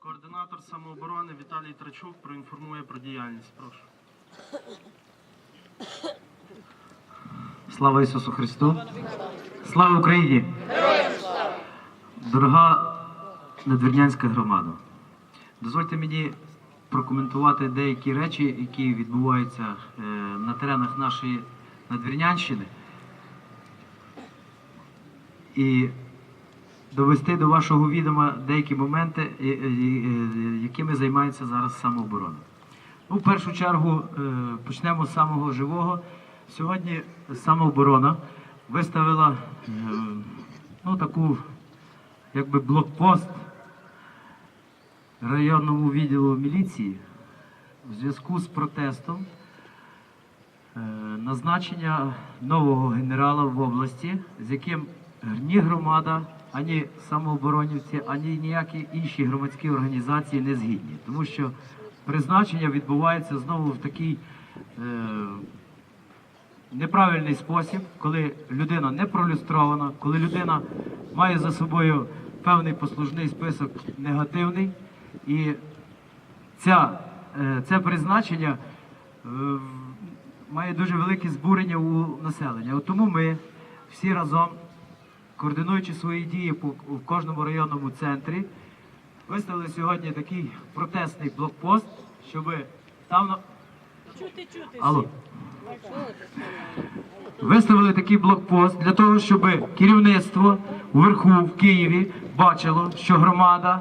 Координатор самооборони Віталій Трачук проінформує про діяльність. Прошу. Слава Ісусу Христу! Слава Україні! Дорога надвірнянська громада, дозвольте мені прокоментувати деякі речі, які відбуваються е, на теренах нашої надвірнянщини. І довести до вашого відома деякі моменти, е, е, е, якими займається зараз самооборона. Ну, в першу чергу почнемо з самого живого. Сьогодні самооборона виставила ну, таку якби блокпост районному відділу міліції в зв'язку з протестом назначення нового генерала в області, з яким ні громада, ані самооборонівці, ані ніякі інші громадські організації не згідні. Тому що призначення відбувається знову в такий е, неправильний спосіб, коли людина не пролюстрована, коли людина має за собою певний послужний список негативний, і ця, е, це призначення е, має дуже велике збурення у населення. От тому ми всі разом, координуючи свої дії в кожному районному центрі, виставили сьогодні такий протестний блокпост, щоб там на- Чути, чути. Алло. Виставили такий блокпост для того, щоб керівництво вверху в Києві бачило, що громада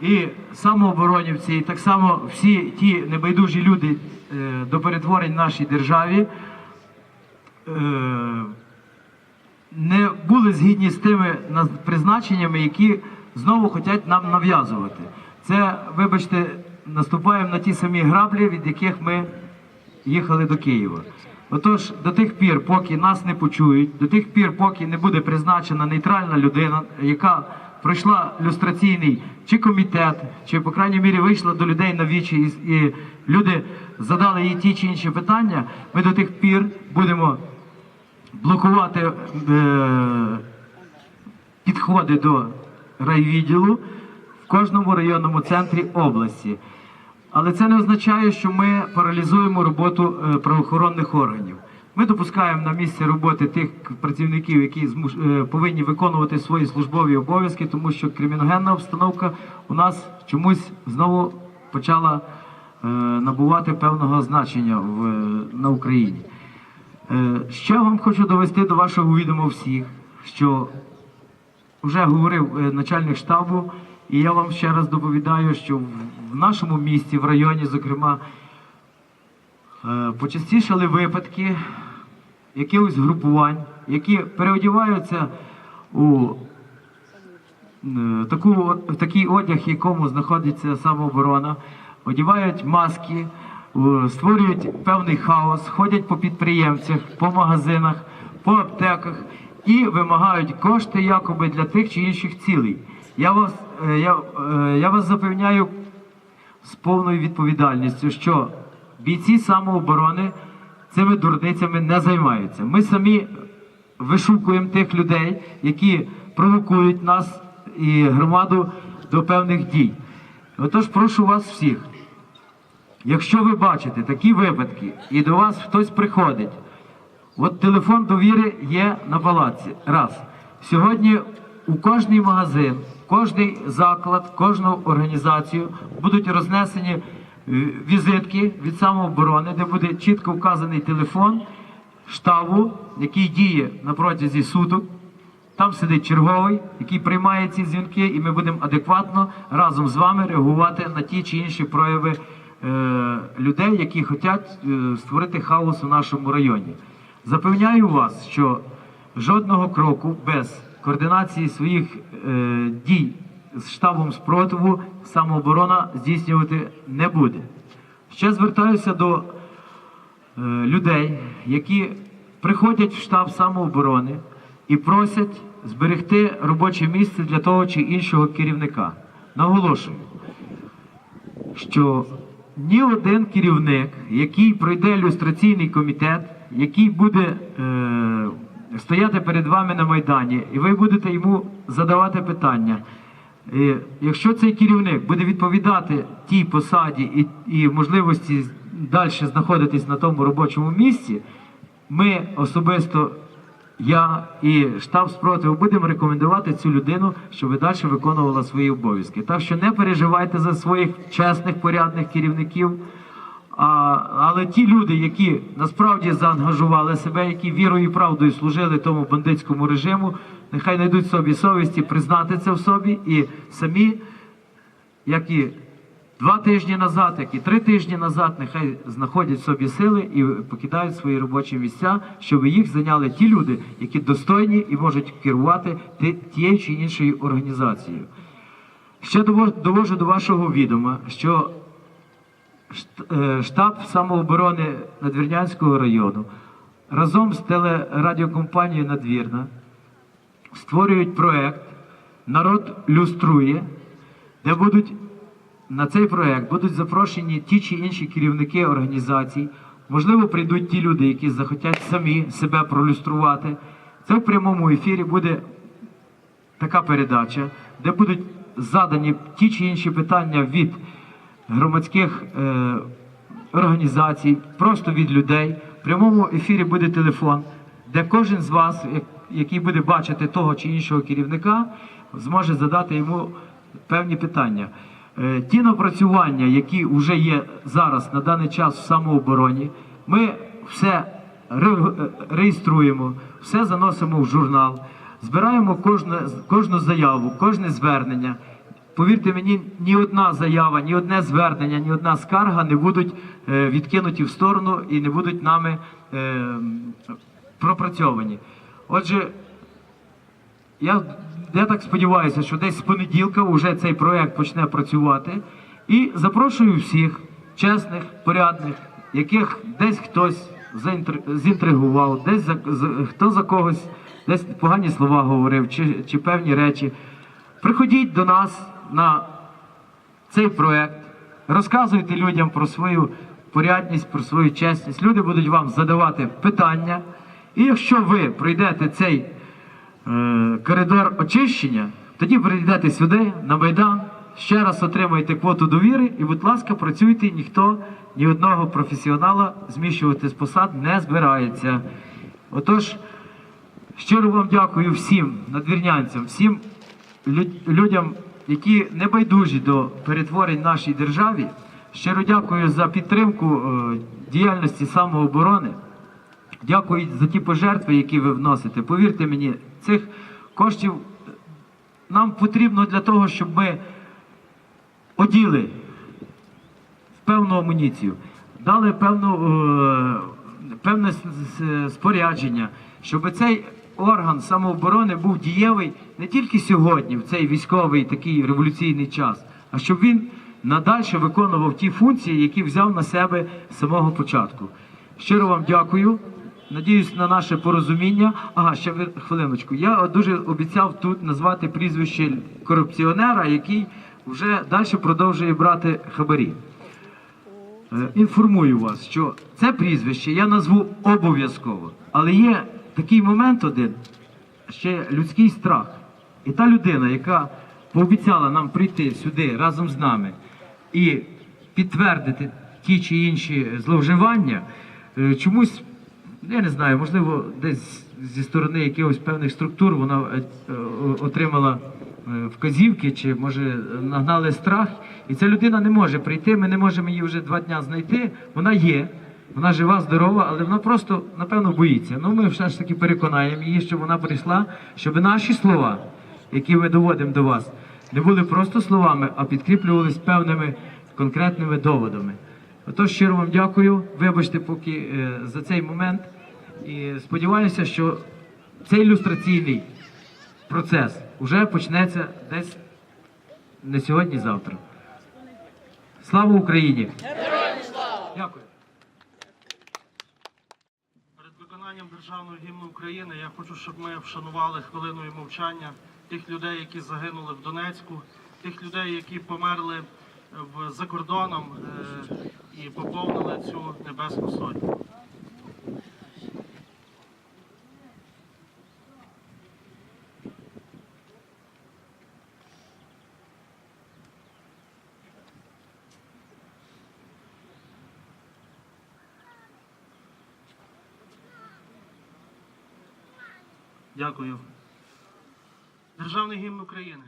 і самооборонівці, і так само всі ті небайдужі люди е, до перетворень в нашій державі е, не були згідні з тими призначеннями, які знову хочуть нам нав'язувати. Це, вибачте, наступаємо на ті самі граблі, від яких ми їхали до Києва. Отож, до тих пір, поки нас не почують, до тих пір, поки не буде призначена нейтральна людина, яка пройшла люстраційний чи комітет, чи, по крайній мірі, вийшла до людей на вічі, і люди задали їй ті чи інші питання, ми до тих пір будемо блокувати е, підходи до райвідділу в кожному районному центрі області. Але це не означає, що ми паралізуємо роботу е, правоохоронних органів. Ми допускаємо на місці роботи тих працівників, які е, повинні виконувати свої службові обов'язки, тому що криміногенна обстановка у нас чомусь знову почала е, набувати певного значення в, на Україні. Е, Ще вам хочу довести до вашого відома всіх, що вже говорив е, начальник штабу, і я вам ще раз доповідаю, що в- нашому місті, в районі, зокрема, е, почастішали випадки якихось групувань, які переодіваються у таку, такий одяг, в якому знаходиться самооборона, одягають маски, створюють певний хаос, ходять по підприємцях, по магазинах, по аптеках і вимагають кошти якоби для тих чи інших цілей. Я вас, е, я, е, я вас запевняю з повною відповідальністю, що бійці самооборони цими дурницями не займаються. Ми самі вишукуємо тих людей, які провокують нас і громаду до певних дій. Отож, прошу вас всіх, якщо ви бачите такі випадки, і до вас хтось приходить, От телефон довіри є на палаці. Раз. Сьогодні у кожний магазин, кожний заклад, кожну організацію будуть рознесені візитки від самооборони, де буде чітко вказаний телефон штабу, який діє на протязі суток. Там сидить черговий, який приймає ці дзвінки, і ми будемо адекватно разом з вами реагувати на ті чи інші прояви людей, які хочуть е, створити хаос у нашому районі. Запевняю вас, що жодного кроку без координації своїх е, дій з штабом спротиву самооборона здійснювати не буде. Ще звертаюся до е, людей, які приходять в штаб самооборони і просять зберегти робоче місце для того чи іншого керівника. Наголошую, що ні один керівник, який пройде люстраційний комітет, який буде е, стояти перед вами на Майдані, і ви будете йому задавати питання, І якщо цей керівник буде відповідати тій посаді і, і можливості далі знаходитись на тому робочому місці, ми особисто, я і штаб спротиву будемо рекомендувати цю людину, щоб далі виконувала свої обов'язки. Так що не переживайте за своїх чесних, порядних керівників. А, але ті люди, які насправді заангажували себе, які вірою і правдою служили тому бандитському режиму, нехай знайдуть собі совісті признати це в собі і самі, як і два тижні назад, як і три тижні назад, нехай знаходять собі сили і покидають свої робочі місця, щоб їх зайняли ті люди, які достойні і можуть керувати тією чи іншою організацією. Ще довожу до вашого відома, що е, штаб самооборони Надвірнянського району разом з телерадіокомпанією Надвірна створюють проект Народ люструє, де будуть на цей проект будуть запрошені ті чи інші керівники організацій. Можливо, прийдуть ті люди, які захотять самі себе пролюструвати. Це в прямому ефірі буде така передача, де будуть задані ті чи інші питання від громадських е, організацій, просто від людей. В прямому ефірі буде телефон, де кожен з вас, який буде бачити того чи іншого керівника, зможе задати йому певні питання. Е, ті напрацювання, які вже є зараз на даний час в самообороні, ми все реєструємо, все заносимо в журнал, збираємо кожну, кожну заяву, кожне звернення. Повірте мені, ні одна заява, ні одне звернення, ні одна скарга не будуть е, відкинуті в сторону і не будуть нами е, пропрацьовані. Отже, я, я так сподіваюся, що десь з понеділка вже цей проект почне працювати. І запрошую всіх чесних, порядних, яких десь хтось зінтригував, десь за, хто за когось десь погані слова говорив, чи, чи певні речі. Приходіть до нас на цей проект, розказуйте людям про свою порядність, про свою чесність. Люди будуть вам задавати питання. І якщо ви пройдете цей коридор очищення, тоді прийдете сюди, на Майдан, ще раз отримаєте квоту довіри і, будь ласка, працюйте, ніхто ні одного професіонала зміщувати з посад не збирається. Отож, Щиро вам дякую всім надвірнянцям, всім людям, які не байдужі до перетворень нашій державі. Щиро дякую за підтримку е, діяльності самооборони. Дякую за ті пожертви, які ви вносите. Повірте мені, цих коштів нам потрібно для того, щоб ми оділи певну амуніцію, дали певну, е, певне спорядження, щоб цей орган самооборони був дієвий не тільки сьогодні, в цей військовий такий революційний час, а щоб він надальше виконував ті функції, які взяв на себе з самого початку. Щиро вам дякую. Надіюсь на наше порозуміння. Ага, ще хвилиночку. Я дуже обіцяв тут назвати прізвище корупціонера, який вже далі продовжує брати хабарі. Е, Інформую вас, що це прізвище я назву обов'язково. Але є такий момент один, ще людський страх. І та людина, яка пообіцяла нам прийти сюди разом з нами і підтвердити ті чи інші зловживання, е, чомусь, я не знаю, можливо, десь зі сторони якихось певних структур вона е, е, отримала е, вказівки, чи може нагнали страх, і ця людина не може прийти. Ми не можемо її вже два дня знайти. Вона є, вона жива, здорова, але вона просто напевно боїться. Ну ми все ж таки переконаємо її, щоб вона прийшла, щоб наші слова, які ми доводимо до вас, не були просто словами, а підкріплювалися певними конкретними доводами. Отож, щиро вам дякую. Вибачте, поки е, за цей момент. І сподіваюся, що цей ілюстраційний процес вже почнеться десь не сьогодні, завтра. Слава Україні! Дякую. Перед виконанням державного гімну України я хочу, щоб ми вшанували хвилиною мовчання тих людей, які загинули в Донецьку, тих людей, які померли е, за кордоном е, і поповнили цю небесну сотню. Дякую. Державний гімн України.